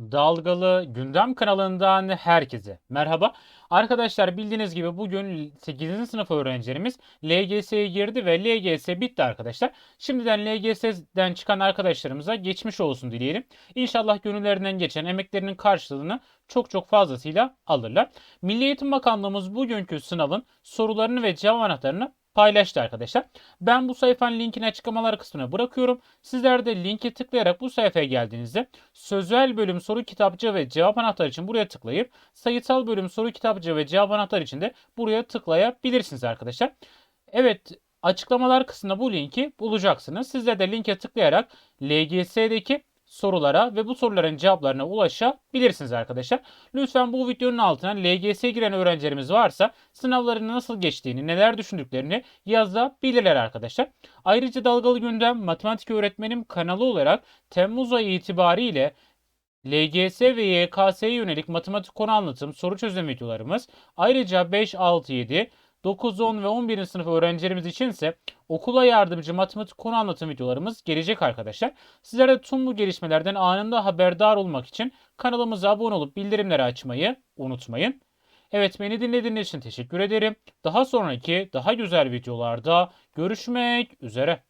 Dalgalı Gündem kanalından herkese merhaba. Arkadaşlar bildiğiniz gibi bugün 8. sınıf öğrencilerimiz LGS'ye girdi ve LGS bitti arkadaşlar. Şimdiden LGS'den çıkan arkadaşlarımıza geçmiş olsun dileyelim. İnşallah gönüllerinden geçen emeklerinin karşılığını çok çok fazlasıyla alırlar. Milli Eğitim Bakanlığımız bugünkü sınavın sorularını ve cevap anahtarını paylaştı arkadaşlar. Ben bu sayfanın linkini açıklamalar kısmına bırakıyorum. Sizler de linke tıklayarak bu sayfaya geldiğinizde sözel bölüm soru kitapçı ve cevap anahtarı için buraya tıklayıp sayısal bölüm soru kitapçı ve cevap anahtarı için de buraya tıklayabilirsiniz arkadaşlar. Evet açıklamalar kısmında bu linki bulacaksınız. Sizler de linke tıklayarak LGS'deki sorulara ve bu soruların cevaplarına ulaşabilirsiniz arkadaşlar. Lütfen bu videonun altına LGS'ye giren öğrencilerimiz varsa sınavlarını nasıl geçtiğini, neler düşündüklerini yazabilirler arkadaşlar. Ayrıca Dalgalı Gündem Matematik Öğretmenim kanalı olarak Temmuz ayı itibariyle LGS ve YKS'ye yönelik matematik konu anlatım, soru çözüm videolarımız, ayrıca 5, 6, 7, 9, 10 ve 11. sınıf öğrencilerimiz için ise okula yardımcı matematik konu anlatım videolarımız gelecek arkadaşlar. Sizler de tüm bu gelişmelerden anında haberdar olmak için kanalımıza abone olup bildirimleri açmayı unutmayın. Evet beni dinlediğiniz için teşekkür ederim. Daha sonraki daha güzel videolarda görüşmek üzere.